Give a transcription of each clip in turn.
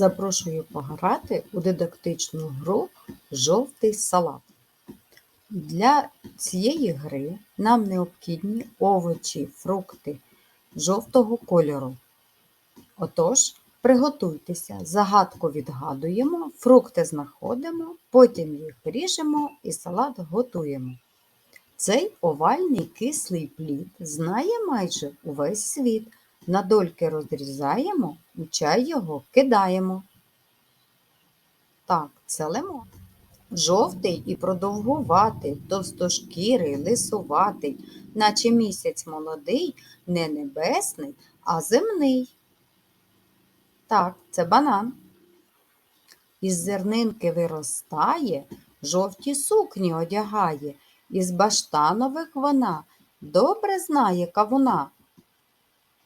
Запрошую пограти у дидактичну гру Жовтий салат. Для цієї гри нам необхідні овочі, фрукти жовтого кольору. Отож, приготуйтеся, загадку відгадуємо, фрукти знаходимо, потім їх ріжемо і салат готуємо. Цей овальний кислий плід знає майже увесь світ. На дольки розрізаємо, у чай його кидаємо. Так, це лимон. Жовтий і продовгуватий, товстошкірий, лисуватий, наче місяць молодий, не небесний, а земний. Так, це банан. Із зернинки виростає, жовті сукні одягає, із баштанових вона добре знає кавуна.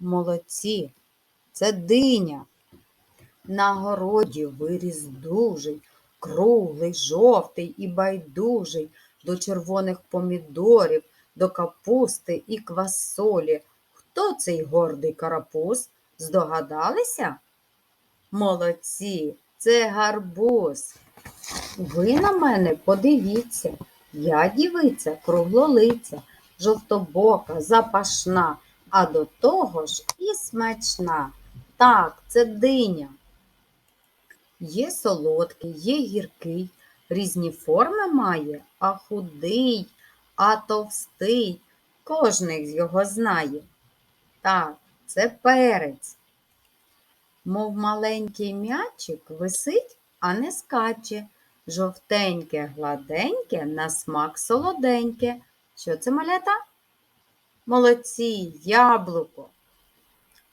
Молодці, це диня. На городі виріс дужий, круглий, жовтий і байдужий, до червоних помідорів, до капусти і квасолі. Хто цей гордий карапуз? Здогадалися? Молодці, це гарбуз. Ви на мене подивіться, я дівиця круглолиця, жовтобока, запашна, а до того ж і смачна. Так, це диня. Є солодкий, є гіркий, різні форми має, а худий, а товстий. Кожний його знає. Так, це перець. Мов маленький м'ячик висить, а не скаче. Жовтеньке, гладеньке, на смак солоденьке. Що це малята? Молодці, яблуко.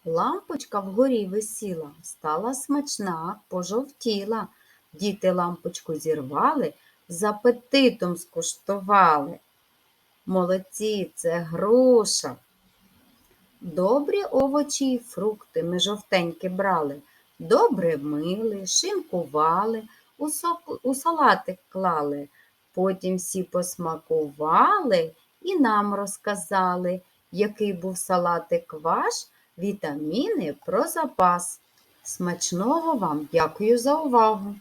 Лампочка вгорі висіла, стала смачна, пожовтіла. Діти лампочку зірвали, з апетитом скуштували. Молодці, це груша. Добрі овочі й фрукти ми жовтенькі брали, добре мили, шинкували, у, салатик клали. Потім всі посмакували і нам розказали, який був салатик ваш, вітаміни про запас. Смачного вам дякую за увагу!